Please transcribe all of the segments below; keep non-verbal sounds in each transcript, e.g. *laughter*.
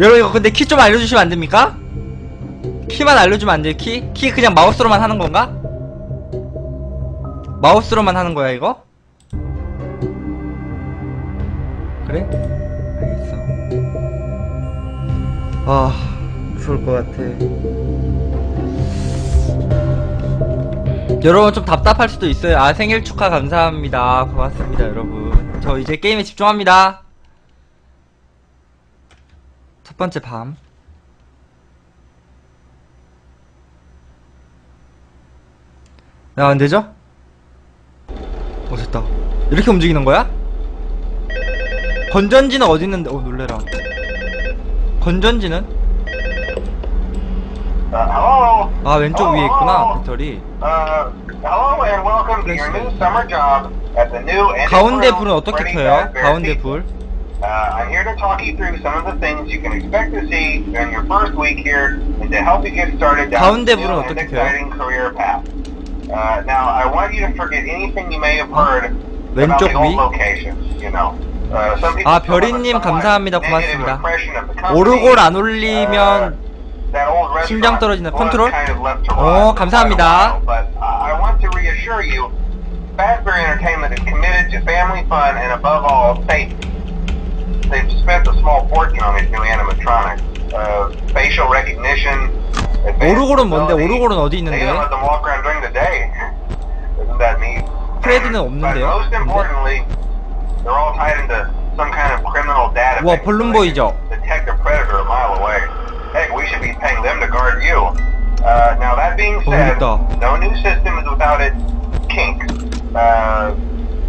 여러분 이거 근데 키 좀 알려주시면 안 됩니까? 키만 알려주면 안 돼요 키? 키 그냥 마우스로만 하는 건가? 마우스로만 하는 거야 이거? 그래? 알겠어 아 무서울 것 같아 여러분 좀 답답할 수도 있어요 아 생일 축하 감사합니다 고맙습니다 여러분 저 이제 게임에 집중합니다 첫 번째 밤 야, 안 되죠? 어, 됐다. 이렇게 움직이는 거야? 건전지는 어디 있는데? 어, 놀래라. 건전지는? Uh. 아, 왼쪽 위에 있구나, 배터리. Uh, 가운데 불은 어떻게 켜요? 가운데. 불. Uh, I'm here to talk you through some of the things you can expect to see during your first week here and to help you get started down 가운데 this new and exciting career path. Uh, now, I want you to forget anything you may have heard about 왼쪽 the old 위? locations, you know. Uh, some people 아, 별이님 감사합니다. 고맙습니다. 오르골 안 올리면 심장 떨어지는 컨트롤? 어, 감사합니다. Fazbear Entertainment is committed to family fun and above all, safety. They've spent a small fortune on these new animatronics. Uh, facial recognition. advanced 오르골은 뭔데? ability. 오르골은 어디 They 있는데? even let them walk around during the day. Isn't that neat? 프레드는 *laughs* But 없는데요? most importantly, they're all tied into some kind of criminal database. 우와, 볼륨 보이죠? Detect a predator a mile away. Heck, we should be paying them to guard you. Uh, now that being said, 모르겠다. no new system is without its kinks. Uh,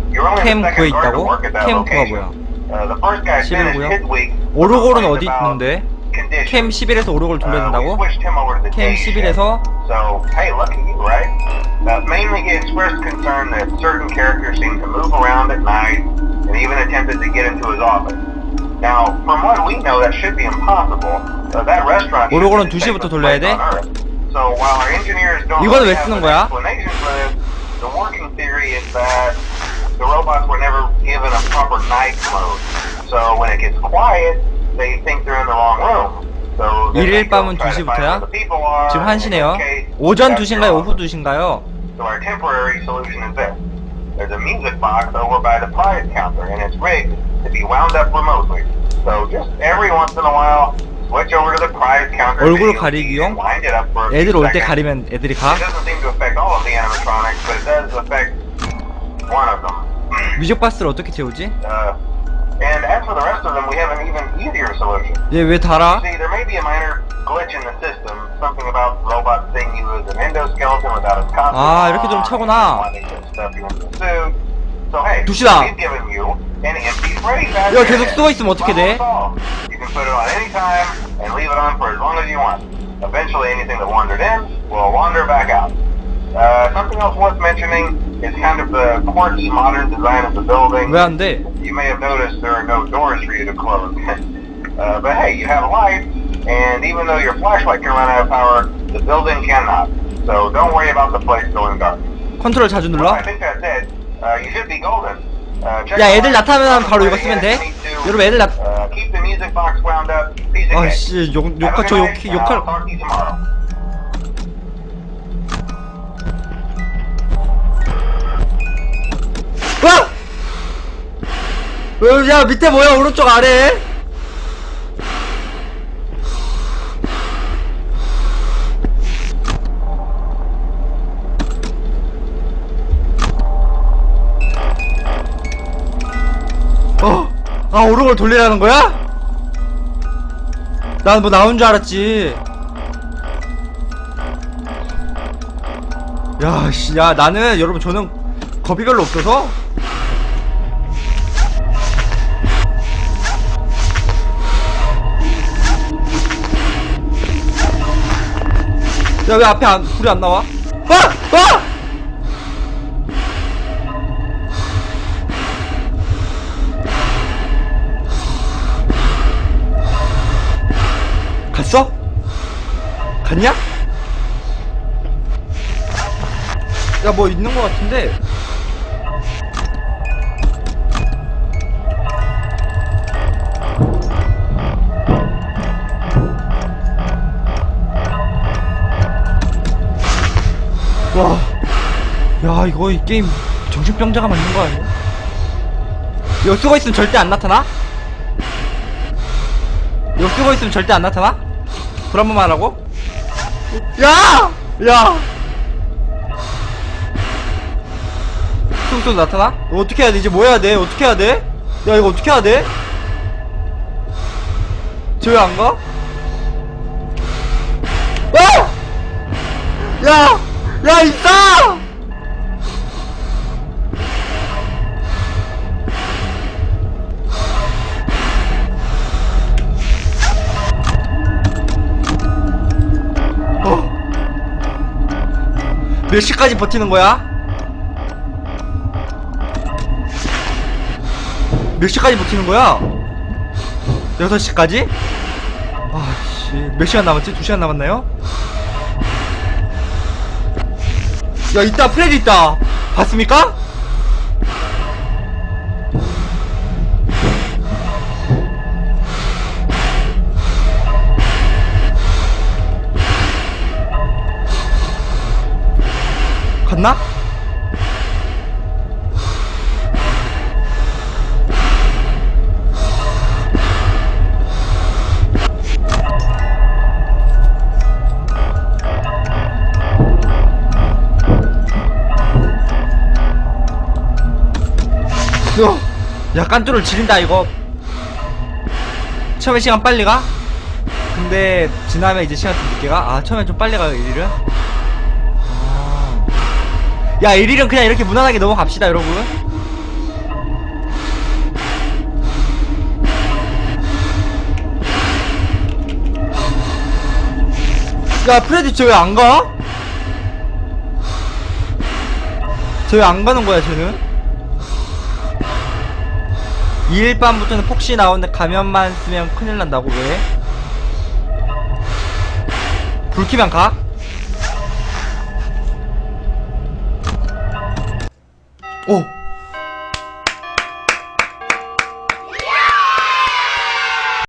you're only 캠 the 구에 second guard to 있다고? work at that 캠 구가 location. 뭐야? Uh, the first guy finished 11구요? his week. 오르골은 complaining 어디 about 있는데? conditions. 캠 11에서 오르골 돌려야 Uh, we 된다고? switched him over to the 캠 day shift. 11에서 So, hey, lucky you, right? Uh, mainly he expressed concern that certain characters seem to move around at night and even attempted to get into his office. Now, from what we know, that should be impossible. Uh, that restaurant should 오르골은 be the 2시부터 safest 돌려야 place 돼? on Earth. So, while our engineers don't 이거는 really 왜 have 쓰는 an 거야? explanation for this, the working theory is that the robots were never given a proper night mode. So, when it gets quiet, they think they're in the wrong room. So, then they 일일 go 밤은 try to find 2시부터야? where the people are, 지금 in 1시네요. this case, 오전 that's 2시인가요? your 오후 office. 2시인가요? So our temporary solution is this. There's a music box over by the prize counter, and it's rigged to be wound up remotely. So just every once in a while, switch over to the prize counter. 얼굴 video feed 가리기용? and Wind it up for a few 애들 올 때 seconds. 가리면 애들이 가? It doesn't seem to affect all of the animatronics, but it does affect one of them. 뮤직 박스를 어떻게 채우지? Uh, and as for the rest of them, we have an even easier solution. 얘 왜 달아? See, there may be a minor glitch in the system, something about robots seeing you as an endoskeleton without a costume. 아, 이렇게 좀 on, 차구나. wanting to stuff you into the suit. So hey, 두시다. we've given you an empty Freddy Fazbear 야, 계속 head. 쓰고 있으면 어떻게 돼? Problem solved. You can put it on any time and leave it on for as long as you want. Eventually, anything that wandered in will wander back out. Uh, something else worth mentioning is kind of the quirky modern design of the building. 왜 안 돼? You may have noticed there are no doors for you to close. *laughs* uh, but hey, you have a light, and even though your flashlight can run out of power, the building cannot. So don't worry about the place going dark. 컨트롤 자주 Well, 눌러? I think that's it. Uh, you should be golden. Uh, check 야, the 애들 lights. 나타나면 바로 이거 Ready, 쓰면 and 돼? if you need to, 여러분, 애들 나... Uh, keep the music box wound up. Piece of cake. 아씨, 욕, Have a 욕할, 저 good 욕, night, and I'll 욕할... 어, 야, 밑에 뭐야, 오른쪽 아래? 어? 아, 오르골 돌리라는 거야? 난 뭐 나온 줄 알았지. 야, 씨, 야, 나는, 여러분, 저는 겁이 별로 없어서. 야, 왜 앞에 안, 불이 안 나와? 아! 아! 갔어? 갔냐? 야, 뭐 있는 것 같은데? 야 이거 이 게임 정신병자가 맞는 거 아니야? 쓰고 있으면 절대 안 나타나? 쓰고 있으면 절대 안 나타나? 불한 번만 하라고? 야! 야! 쑥쑥 나타나? 어떻게 해야 돼? 이제 뭐 해야 돼? 어떻게 해야 돼? 야 이거 어떻게 해야 돼? 저왜안 가? 어! 야! 야 있어! 어? 몇 시까지 버티는 거야? 몇 시까지 버티는 거야? 6시까지? 아씨 몇 시간 남았지? 2시간 남았나요? 야 있다 프레디 있다 봤습니까? 야, 야 깐뚜를 지린다 이거 처음에 시간 빨리 가? 근데 지나면 이제 시간 좀 늦게 가? 아 처음에 좀 빨리 가요 1일은? 아. 야 1일은 그냥 이렇게 무난하게 넘어갑시다 여러분 야 프레디 저 왜 안 가? 저 왜 안 가는 거야 쟤는? 2일 밤부터는 폭시 나오는데 가면만 쓰면 큰일 난다고 왜? 불 켜면 가?